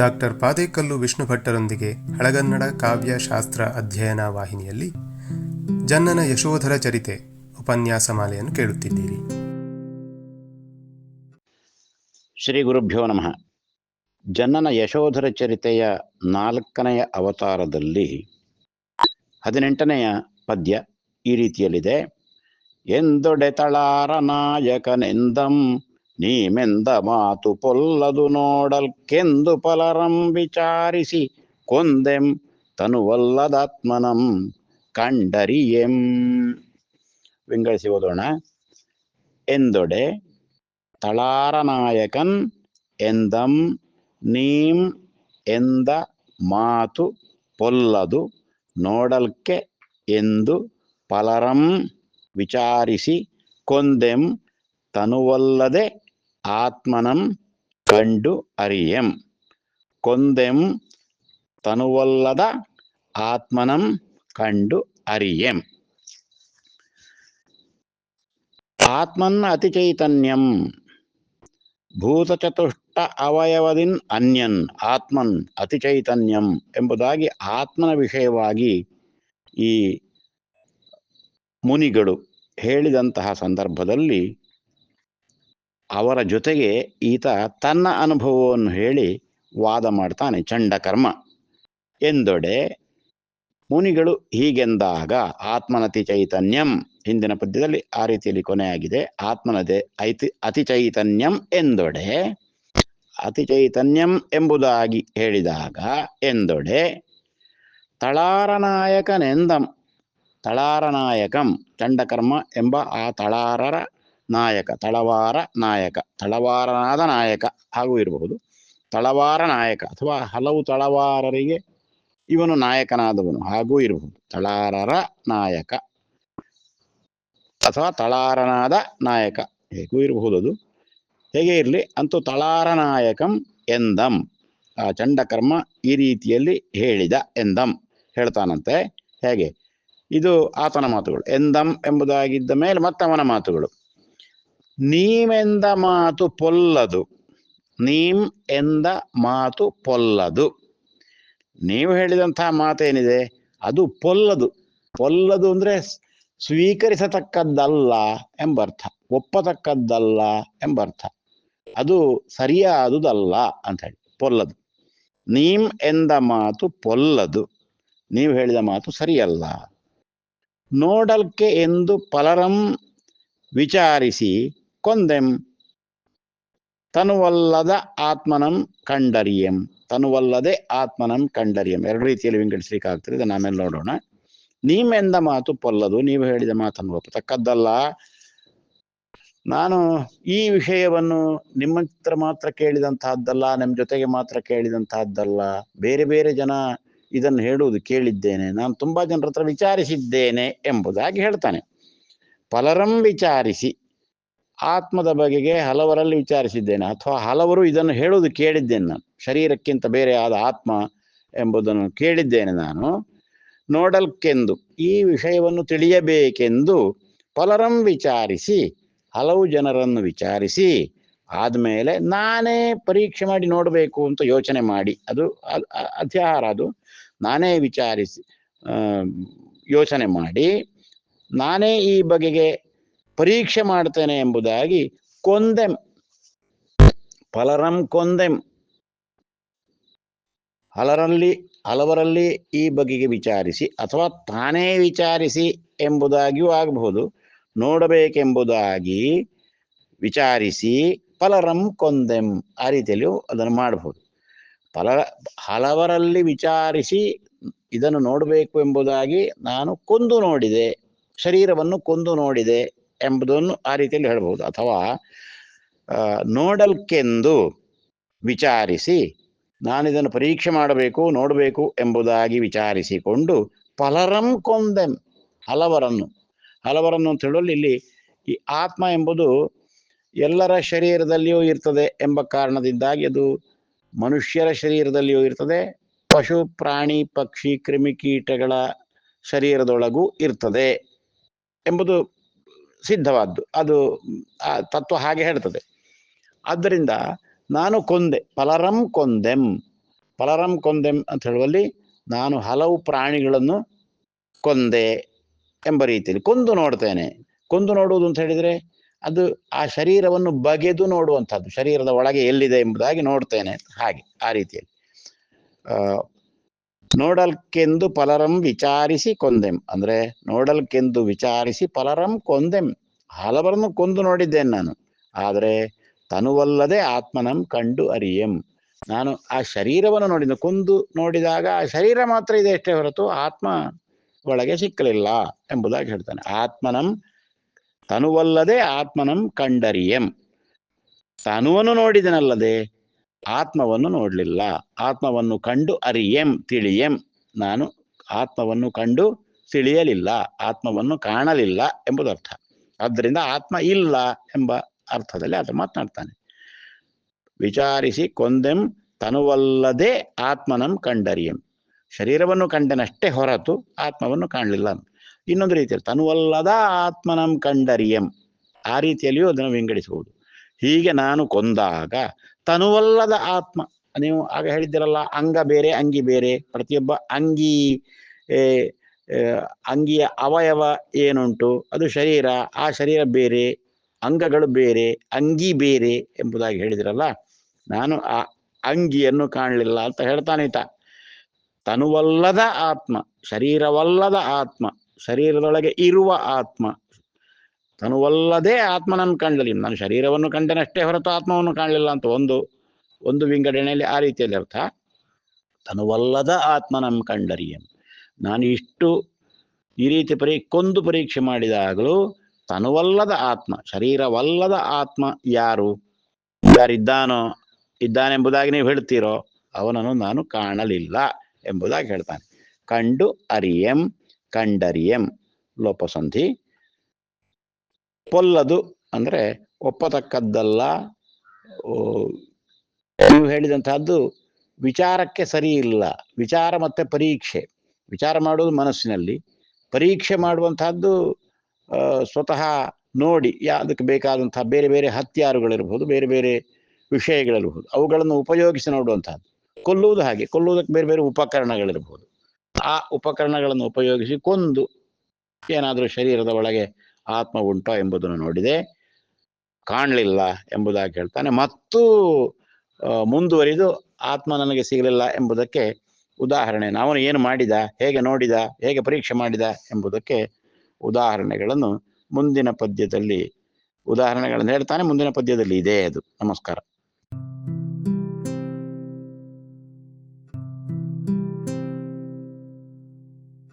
Doctor Padekallu Vishnu ಭಟ್ಟರೊಂದಿಗೆ ಹಳಗನ್ನಡ ಕಾವ್ಯ ಶಾಸ್ತ್ರ ಅಧ್ಯಯನ ವಾಹಿನಿಯಲ್ಲಿ ಜನ್ನನ ಯಶೋಧರ ಚರಿತೆ ಉಪನ್ಯಾಸ ಮಾಲೆಯನ್ನು ಕೇಳುತ್ತಿದ್ದೀರಿ. ಶ್ರೀ ಗುರುಭ್ಯೋ ನಮಃ. ಜನ್ನನ ಯಶೋಧರ ಚರಿತೆಯ ನಾಲ್ಕನೆಯ ಅವತಾರದಲ್ಲಿ ಹದಿನೆಂಟನೆಯ ಪದ್ಯ ಈ ರೀತಿಯಲ್ಲಿದೆ. ಎಂದೊಡೆತಳಾರ ನಾಯಕನೆಂದಂ ನೀಮೆಂದ ಮಾತು ಪೊಲ್ಲದು ನೋಡಲ್ಕೆಂದು ಪಲರಂ ವಿಚಾರಿಸಿ ಕೊಂದೆಂ ತನುವಲ್ಲದಾತ್ಮನಂ ಕಂಡರಿಯೆಂ. ವಿಂಗಡಿಸಿ ಓದೋಣ. ಎಂದೊಡೆ ತಳಾರನಾಯಕನ್ ಎಂದಂ ನೀಂ ಎಂದ ಮಾತು ಪೊಲ್ಲದು ನೋಡಲ್ಕೆ ಎಂದು ಪಲರಂ ವಿಚಾರಿಸಿ ಕೊಂದೆಂ ತನುವಲ್ಲದೆ ಆತ್ಮನಂ ಕಂಡು ಅರಿಯಂ. ಕೊಂದೆಂ ತನುವಲ್ಲದ ಆತ್ಮನಂ ಕಂಡು ಅರಿಯೆಂ. ಅತಿ ಅತಿಚೈತನ್ಯಂ ಭೂತಚತುಷ್ಟ ಅವಯವದಿನ್ ಅನ್ಯನ್ ಆತ್ಮನ್ ಅತಿ ಚೈತನ್ಯಂ ಎಂಬುದಾಗಿ ಆತ್ಮನ ವಿಷಯವಾಗಿ ಈ ಮುನಿಗಳು ಹೇಳಿದಂತಹ ಸಂದರ್ಭದಲ್ಲಿ ಅವರ ಜೊತೆಗೆ ಈತ ತನ್ನ ಅನುಭವವನ್ನು ಹೇಳಿ ವಾದ ಮಾಡ್ತಾನೆ ಚಂಡಕರ್ಮ ಎಂದೊಡೆ ಮುನಿಗಳು ಹೀಗೆಂದಾಗ ಆತ್ಮನತಿ ಚೈತನ್ಯಂ ಹಿಂದಿನ ಪದ್ಯದಲ್ಲಿ ಆ ರೀತಿಯಲ್ಲಿ ಕೊನೆಯಾಗಿದೆ ಆತ್ಮನದೆ ಐತಿ ಅತಿ ಚೈತನ್ಯಂ ಎಂದೊಡೆ, ಅತಿ ಚೈತನ್ಯಂ ಎಂಬುದಾಗಿ ಹೇಳಿದಾಗ ಎಂದೊಡೆ ತಳಾರನಾಯಕನೆಂದಂ ತಳಾರನಾಯಕಂ ಚಂಡಕರ್ಮ ಎಂಬ ಆ ತಳಾರರ ನಾಯಕ, ತಳವಾರ ನಾಯಕ, ತಳವಾರನಾದ ನಾಯಕ ಹಾಗೂ ಇರಬಹುದು. ತಳವಾರ ನಾಯಕ ಅಥವಾ ಹಲವು ತಳವಾರರಿಗೆ ಇವನು ನಾಯಕನಾದವನು ಹಾಗೂ ಇರಬಹುದು. ತಳಾರರ ನಾಯಕ ಅಥವಾ ತಳಾರನಾದ ನಾಯಕ ಹೇಗೂ ಇರಬಹುದು ಅದು. ಹೇಗೆ ಇರಲಿ? ಅಂತೂ ತಳಾರನಾಯಕಂ ಎಂದಂ. ಆ ಚಂಡಕರ್ಮ ಈ ರೀತಿಯಲ್ಲಿ ಹೇಳಿದ ಎಂದಂ ಹೇಳ್ತಾನಂತೆ. ಹೇಗೆ? ಇದು ಆತನ ಮಾತುಗಳು. ಎಂದಂ ಎಂಬುದಾಗಿದ್ದ ಮೇಲೆ ಮತ್ತವನ ಮಾತುಗಳು. ನೀಮೆಂದ ಮಾತು ಪೊಲ್ಲದು. ನೀಂ ಎಂದ ಮಾತು ಪೊಲ್ಲದು. ನೀವು ಹೇಳಿದಂತಹ ಮಾತೇನಿದೆ, ಅದು ಪೊಲ್ಲದು. ಪೊಲ್ಲದು ಅಂದ್ರೆ ಸ್ವೀಕರಿಸತಕ್ಕದ್ದಲ್ಲ ಎಂಬರ್ಥ. ಒಪ್ಪತಕ್ಕದ್ದಲ್ಲ ಎಂಬರ್ಥ. ಅದು ಸರಿಯಾದುದಲ್ಲ ಅಂತ ಹೇಳಿ ಪೊಲ್ಲದು. ನೀಂ ಎಂದ ಮಾತು ಪೊಲ್ಲದು. ನೀವು ಹೇಳಿದ ಮಾತು ಸರಿಯಲ್ಲ. ನೋಡಲ್ಕೆ ಎಂದು ಪಲರಂ ವಿಚಾರಿಸಿ ಕೊಂದೆಂ. ತನುವಲ್ಲದ ಆತ್ಮನಂ ಕಂಡರಿಯಂ. ತನುವಲ್ಲದೆ ಆತ್ಮನಂ ಕಂಡರಿಯಂ. ಎರಡು ರೀತಿಯಲ್ಲಿ ವಿಂಗಡಿಸ್ಲಿಕ್ಕೆ ಆಗ್ತದೆ ಇದನ್ನು ಆಮೇಲೆ ನೋಡೋಣ. ನೀಮೆಂದ ಮಾತು ಪೊಲ್ಲದು. ನೀವು ಹೇಳಿದ ಮಾತನ್ನು ಒಪ್ಪತಕ್ಕದ್ದಲ್ಲ ನಾನು ಈ ವಿಷಯವನ್ನು ನಿಮ್ಮ ಹತ್ರ ಮಾತ್ರ ಕೇಳಿದಂತಹದ್ದಲ್ಲ ನಿಮ್ಮ ಜೊತೆಗೆ ಮಾತ್ರ ಕೇಳಿದಂತಹದ್ದಲ್ಲ. ಬೇರೆ ಬೇರೆ ಜನ ಇದನ್ನು ಹೇಳುವುದು ಕೇಳಿದ್ದೇನೆ. ನಾನು ತುಂಬಾ ಜನರ ಹತ್ರ ವಿಚಾರಿಸಿದ್ದೇನೆ ಎಂಬುದಾಗಿ ಹೇಳ್ತಾನೆ. ಪಲರಂ ವಿಚಾರಿಸಿ. ಆತ್ಮದ ಬಗೆಗೆ ಹಲವರಲ್ಲಿ ವಿಚಾರಿಸಿದ್ದೇನೆ. ಅಥವಾ ಹಲವರು ಇದನ್ನು ಹೇಳುವುದು ಕೇಳಿದ್ದೇನೆ ನಾನು. ಶರೀರಕ್ಕಿಂತ ಬೇರೆ ಆದ ಆತ್ಮ ಎಂಬುದನ್ನು ಕೇಳಿದ್ದೇನೆ ನಾನು. ನೋಡಲ್ಕೆಂದು, ಈ ವಿಷಯವನ್ನು ತಿಳಿಯಬೇಕೆಂದು ಪಲರಂ ವಿಚಾರಿಸಿ, ಹಲವು ಜನರನ್ನು ವಿಚಾರಿಸಿ, ಆದಮೇಲೆ ನಾನೇ ಪರೀಕ್ಷೆ ಮಾಡಿ ನೋಡಬೇಕು ಅಂತ ಯೋಚನೆ ಮಾಡಿ. ಅದು ಅಧ್ಯಾಹಾರ ಅದು. ನಾನೇ ವಿಚಾರಿಸಿ ಯೋಚನೆ ಮಾಡಿ, ನಾನೇ ಈ ಬಗೆಗೆ ಪರೀಕ್ಷೆ ಮಾಡ್ತೇನೆ ಎಂಬುದಾಗಿ ಕೊಂದೆಂ. ಫಲರಂ ಕೊಂದೆಂ. ಹಲರಲ್ಲಿ, ಹಲವರಲ್ಲಿ ಈ ಬಗೆಗೆ ವಿಚಾರಿಸಿ ಅಥವಾ ತಾನೇ ವಿಚಾರಿಸಿ ಎಂಬುದಾಗಿಯೂ ಆಗಬಹುದು. ನೋಡಬೇಕೆಂಬುದಾಗಿ ವಿಚಾರಿಸಿ ಫಲರಂ ಕೊಂದೆಂ ಆ ರೀತಿಯಲ್ಲಿಯೂ ಅದನ್ನು ಮಾಡಬಹುದು. ಫಲ ಹಲವರಲ್ಲಿ ವಿಚಾರಿಸಿ ಇದನ್ನು ನೋಡಬೇಕು ಎಂಬುದಾಗಿ ನಾನು ಕೊಂದು ನೋಡಿದೆ. ಶರೀರವನ್ನು ಕೊಂದು ನೋಡಿದೆ. ಎಂಬುದನ್ನು ಆ ರೀತಿಯಲ್ಲಿ ಹೇಳಬಹುದು. ಅಥವಾ ನೋಡಲ್ಕೆಂದು ವಿಚಾರಿಸಿ, ನಾನಿದನ್ನು ಪರೀಕ್ಷೆ ಮಾಡಬೇಕು, ನೋಡಬೇಕು ಎಂಬುದಾಗಿ ವಿಚಾರಿಸಿಕೊಂಡು ಫಲರಂ ಕೊಂದೆಂ, ಹಲವರನ್ನು. ಹಲವರನ್ನು ಅಂತ ಹೇಳಲು ಇಲ್ಲಿ ಈ ಆತ್ಮ ಎಂಬುದು ಎಲ್ಲರ ಶರೀರದಲ್ಲಿಯೂ ಇರ್ತದೆ ಎಂಬ ಕಾರಣದಿಂದಾಗಿ ಅದು ಮನುಷ್ಯರ ಶರೀರದಲ್ಲಿಯೂ ಇರ್ತದೆ, ಪಶು, ಪ್ರಾಣಿ, ಪಕ್ಷಿ ಕ್ರಿಮಿಕೀಟಗಳ ಶರೀರದೊಳಗೂ ಇರ್ತದೆ ಎಂಬುದು ಸಿದ್ಧವಾದ್ದು. ಅದು ತತ್ವ ಹಾಗೆ ಹೇಳ್ತದೆ. ಆದ್ದರಿಂದ ನಾನು ಕೊಂದೆ, ಪಲರಂ ಕೊಂದೆಂ ಪಲರಂ ಕೊಂದೆಂ ಅಂತ ಹೇಳುವಲ್ಲಿ ನಾನು ಹಲವು ಪ್ರಾಣಿಗಳನ್ನು ಕೊಂದೆ ಎಂಬ ರೀತಿಯಲ್ಲಿ ಕೊಂದು ನೋಡ್ತೇನೆ. ಕೊಂದು ನೋಡುವುದು ಅಂತ ಹೇಳಿದರೆ ಅದು ಆ ಶರೀರವನ್ನು ಬಗೆದು ನೋಡುವಂಥದ್ದು, ಶರೀರದ ಒಳಗೆ ಎಲ್ಲಿದೆ ಎಂಬುದಾಗಿ ನೋಡ್ತೇನೆ ಹಾಗೆ, ಆ ರೀತಿಯಲ್ಲಿ. ನೋಡಲ್ಕೆಂದು ಪಲರಂ ವಿಚಾರಿಸಿ ಕೊಂದೆಂ. ಅಂದ್ರೆ ನೋಡಲ್ಕೆಂದು ವಿಚಾರಿಸಿ ಪಲರಂ ಕೊಂದೆಂ. ಹಲವರನ್ನು ಕೊಂದು ನೋಡಿದ್ದೇನೆ ನಾನು. ಆದರೆ ತನುವಲ್ಲದೆ ಆತ್ಮನಂ ಕಂಡು ಅರಿಯಂ. ನಾನು ಆ ಶರೀರವನ್ನು ನೋಡಿದ. ಕೊಂದು ನೋಡಿದಾಗ ಆ ಶರೀರ ಮಾತ್ರ ಇದೆ ಅಷ್ಟೇ ಹೊರತು ಆತ್ಮ ಒಳಗೆ ಸಿಕ್ಕಲಿಲ್ಲ ಎಂಬುದಾಗಿ ಹೇಳ್ತಾನೆ. ಆತ್ಮನಂ ತನುವಲ್ಲದೆ ಆತ್ಮನಂ ಕಂಡರಿಯಂ. ತನುವನ್ನು ನೋಡಿದನಲ್ಲದೆ ಆತ್ಮವನ್ನು ನೋಡಲಿಲ್ಲ. ಆತ್ಮವನ್ನು ಕಂಡು ಅರಿಯೆಂ, ತಿಳಿಯಂ. ನಾನು ಆತ್ಮವನ್ನು ಕಂಡು ತಿಳಿಯಲಿಲ್ಲ. ಆತ್ಮವನ್ನು ಕಾಣಲಿಲ್ಲ ಎಂಬುದರ್ಥ. ಆದ್ದರಿಂದ ಆತ್ಮ ಇಲ್ಲ ಎಂಬ ಅರ್ಥದಲ್ಲಿ ಆತ ಮಾತನಾಡ್ತಾನೆ. ವಿಚಾರಿಸಿ ಕೊಂದೆಂ ತನುವಲ್ಲದೆ ಆತ್ಮನಂ ಕಂಡರಿಯಂ. ಶರೀರವನ್ನು ಕಂಡನಷ್ಟೇ ಹೊರತು ಆತ್ಮವನ್ನು ಕಾಣಲಿಲ್ಲ. ಇನ್ನೊಂದು ರೀತಿಯಲ್ಲಿ ತನುವಲ್ಲದ ಆತ್ಮನಂ ಕಂಡರಿಯಂ. ಆ ರೀತಿಯಲ್ಲಿಯೂ ಅದನ್ನು ವಿಂಗಡಿಸಬಹುದು. ಹೀಗೆ ನಾನು ಕೊಂದಾಗ ತನುವಲ್ಲದ ಆತ್ಮ. ನೀವು ಆಗ ಹೇಳಿದ್ದೀರಲ್ಲ, ಅಂಗ ಬೇರೆ, ಅಂಗಿ ಬೇರೆ. ಪ್ರತಿಯೊಬ್ಬ ಅಂಗಿ ಅಂಗಿಯ ಅವಯವ ಏನುಂಟು? ಅದು ಶರೀರ. ಆ ಶರೀರ ಬೇರೆ, ಅಂಗಗಳು ಬೇರೆ, ಅಂಗಿ ಬೇರೆ ಎಂಬುದಾಗಿ ಹೇಳಿದಿರಲ್ಲ. ನಾನು ಆ ಅಂಗಿಯನ್ನು ಕಾಣಲಿಲ್ಲ ಅಂತ ಹೇಳ್ತಾನೆ ಈತ. ತನುವಲ್ಲದ ಆತ್ಮ, ಶರೀರವಲ್ಲದ ಆತ್ಮ, ಶರೀರದೊಳಗೆ ಇರುವ ಆತ್ಮ ತನುವಲ್ಲದೆ ಆತ್ಮನನ್ನು ಕಾಣಲಿಲ್ಲ. ನಾನು ಶರೀರವನ್ನು ಕಂಡನಷ್ಟೇ ಹೊರತು ಆತ್ಮವನ್ನು ಕಾಣಲಿಲ್ಲ ಅಂತ ಒಂದು ಒಂದು ವಿಂಗಡಣೆಯಲ್ಲಿ ಆ ರೀತಿಯಲ್ಲಿ ಅರ್ಥ. ತನುವಲ್ಲದ ಆತ್ಮನಂ ಕಂಡರಿಯಂ ನಾನು ಇಷ್ಟು ಈ ರೀತಿ ಪರೀ, ಕೊಂದು ಪರೀಕ್ಷೆ ಮಾಡಿದಾಗಲೂ ತನುವಲ್ಲದ ಆತ್ಮ, ಶರೀರವಲ್ಲದ ಆತ್ಮ ಯಾರು, ಯಾರಿದ್ದಾನೋ, ಇದ್ದಾನೆಂಬುದಾಗಿ ನೀವು ಹೇಳ್ತೀರೋ ಅವನನ್ನು ನಾನು ಕಾಣಲಿಲ್ಲ ಎಂಬುದಾಗಿ ಹೇಳ್ತಾನೆ. ಕಂಡು ಅರಿಯಂ, ಕಂಡರಿಯಂ, ಲೋಪಸಂಧಿ. ಪೊಲ್ಲದು ಅಂದ್ರೆ ಒಪ್ಪತಕ್ಕದ್ದಲ್ಲ. ನೀವು ಹೇಳಿದಂತಹದ್ದು ವಿಚಾರಕ್ಕೆ ಸರಿ ಇಲ್ಲ. ವಿಚಾರ ಮತ್ತೆ ಪರೀಕ್ಷೆ. ವಿಚಾರ ಮಾಡುವುದು ಮನಸ್ಸಿನಲ್ಲಿ. ಪರೀಕ್ಷೆ ಮಾಡುವಂತಹದ್ದು ಸ್ವತಃ ನೋಡಿ ಅದಕ್ಕೆ ಬೇಕಾದಂತಹ ಬೇರೆ ಬೇರೆ ಹತ್ಯಾರುಗಳಿರ್ಬೋದು, ಬೇರೆ ಬೇರೆ ವಿಷಯಗಳಿರ್ಬೋದು. ಅವುಗಳನ್ನು ಉಪಯೋಗಿಸಿ ನೋಡುವಂತಹದ್ದು. ಕೊಲ್ಲುವುದು ಹಾಗೆ. ಕೊಲ್ಲುವುದಕ್ಕೆ ಬೇರೆ ಬೇರೆ ಉಪಕರಣಗಳಿರ್ಬೋದು. ಆ ಉಪಕರಣಗಳನ್ನು ಉಪಯೋಗಿಸಿ ಕೊಂದು ಏನಾದರೂ ಶರೀರದ ಒಳಗೆ ಆತ್ಮ ಉಂಟಾ ಎಂಬುದನ್ನು ನೋಡಿದೆ. ಕಾಣಲಿಲ್ಲ ಎಂಬುದಾಗಿ ಹೇಳ್ತಾನೆ. ಮತ್ತು ಮುಂದುವರಿದು ಆತ್ಮ ನನಗೆ ಸಿಗಲಿಲ್ಲ ಎಂಬುದಕ್ಕೆ ಉದಾಹರಣೆ. ಅವನು ಏನು ಮಾಡಿದ, ಹೇಗೆ ನೋಡಿದ, ಹೇಗೆ ಪರೀಕ್ಷೆ ಮಾಡಿದ ಎಂಬುದಕ್ಕೆ ಉದಾಹರಣೆಗಳನ್ನು ಮುಂದಿನ ಪದ್ಯದಲ್ಲಿ, ಉದಾಹರಣೆಗಳನ್ನು ಹೇಳ್ತಾನೆ. ಮುಂದಿನ ಪದ್ಯದಲ್ಲಿ ಇದೆ ಅದು. ನಮಸ್ಕಾರ.